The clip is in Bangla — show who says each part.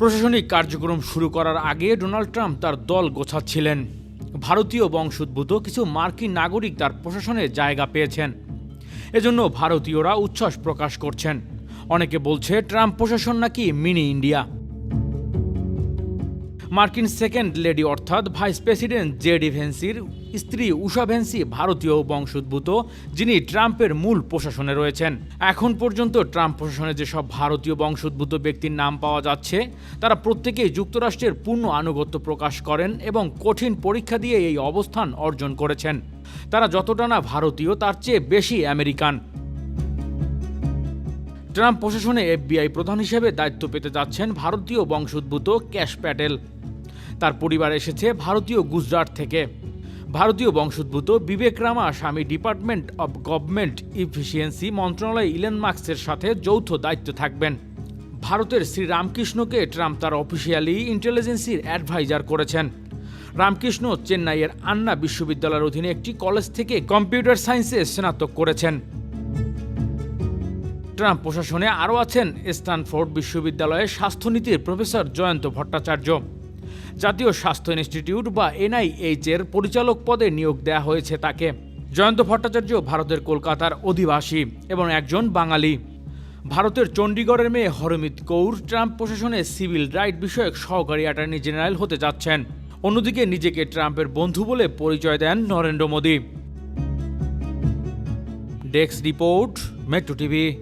Speaker 1: প্রশাসনিক কার্যক্রম শুরু করার আগে ডোনাল্ড ট্রাম্প তার দল গোছাচ্ছিলেন। ভারতীয় বংশোদ্ভূত কিছু মার্কিন নাগরিক তার প্রশাসনে জায়গা পেয়েছেন। এজন্য ভারতীয়রা উচ্ছ্বাস প্রকাশ করছেন। অনেকে বলছে, ট্রাম্প প্রশাসন নাকি মিনি ইন্ডিয়া? মার্কিন সেকেন্ড লেডি অর্থাৎ ভাইস প্রেসিডেন্ট জেডি ভেন্সির স্ত্রী উষা ভেন্সি ভারতীয় বংশোদ্ভূত, যিনি ট্রাম্পের মূল প্রশাসনে রয়েছেন। এখন পর্যন্ত ট্রাম্প প্রশাসনে যেসব ভারতীয় বংশোদ্ভূত ব্যক্তির নাম পাওয়া যাচ্ছে, তারা প্রত্যেকেই যুক্তরাষ্ট্রের পূর্ণ আনুগত্য প্রকাশ করেন এবং কঠিন পরীক্ষা দিয়ে এই অবস্থান অর্জন করেছেন। তারা যতটা না ভারতীয়, তার চেয়ে বেশি আমেরিকান। ট্রাম্প প্রশাসনে এফবিআই প্রধান হিসেবে দায়িত্ব পেতে যাচ্ছেন ভারতীয় বংশোদ্ভূত ক্যাশ প্যাটেল। তার পরিবার এসেছে ভারতীয় গুজরাট থেকে। ভারতীয় বংশোদ্ভূত Vivek Ramaswamy department of government efficiency মন্ত্রণালয় ইলেন মার্কসের সাথে যৌথ দায়িত্ব থাকবেন। ভারতের শ্রী রামকৃষ্ণকে ট্রাম্প তার অফিসিয়ালি ইন্টেলিজেন্সির অ্যাডভাইজার করেছেন। রামকৃষ্ণ চেন্নাইয়ের আন্না বিশ্ববিদ্যালয়ের অধীনে একটি কলেজ থেকে কম্পিউটার সায়েন্সে স্নাতক করেছেন। ট্রাম্প প্রশাসনে আরও আছেন স্ট্যানফোর্ড বিশ্ববিদ্যালয়ের স্বাস্থ্যনীতির প্রফেসর জয়ন্ত ভট্টাচার্য। জাতীয় স্বাস্থ্য ইনস্টিটিউট বা এনআইএইচ এর পরিচালক পদে নিয়োগ দেওয়া হয়েছে তাকে। জয়ন্ত ভট্টাচার্য ভারতের কলকাতার অধিবাসী এবং একজন বাঙালি। ভারতের চণ্ডীগড়ের মেয়ে হরমিত কৌর ট্রাম্প প্রশাসনে সিভিল রাইট বিষয়ক সহকারী অ্যাটর্নি জেনারেল হতে যাচ্ছেন। অন্যদিকে নিজেকে ট্রাম্পের বন্ধু বলে পরিচয় দেন Narendra Modi. Desk report, metro TV.